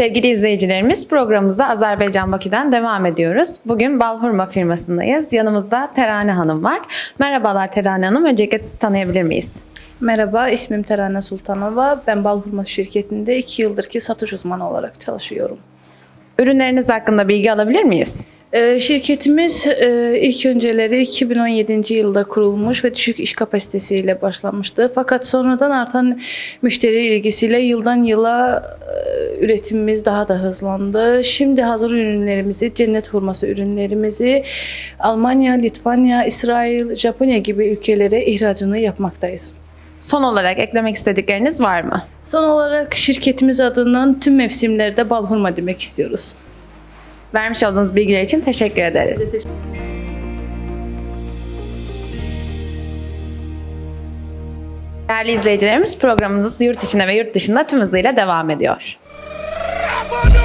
Sevgili izleyicilerimiz programımıza Azerbaycan Bakü'den devam ediyoruz. Bugün Balhurma firmasındayız. Yanımızda Terane Hanım var. Merhabalar Terane Hanım. Öncelikle sizi tanıyabilir miyiz? Merhaba, ismim Terane Sultanova. Ben Bal Hurma şirketinde 2 yıldır ki satış uzmanı olarak çalışıyorum. Ürünleriniz hakkında bilgi alabilir miyiz? Ee, şirketimiz e, ilk önceleri 2017 yılda kurulmuş ve düşük iş kapasitesiyle başlamıştı. Fakat sonradan artan müşteri ilgisiyle yıldan yıla e, üretimimiz daha da hızlandı. Şimdi hazır ürünlerimizi, cennet hurması ürünlerimizi Almanya, Litvanya, İsrail, Japonya gibi ülkelere ihracını yapmaktayız. Son olarak eklemek istedikleriniz var mı? Son olarak şirketimiz adından tüm mevsimlerde bal hurma demek istiyoruz. Vermiş olduğunuz bilgiler için teşekkür ederiz. Değerli izleyicilerimiz programımız yurt içinde ve yurt dışında tüm hızıyla devam ediyor.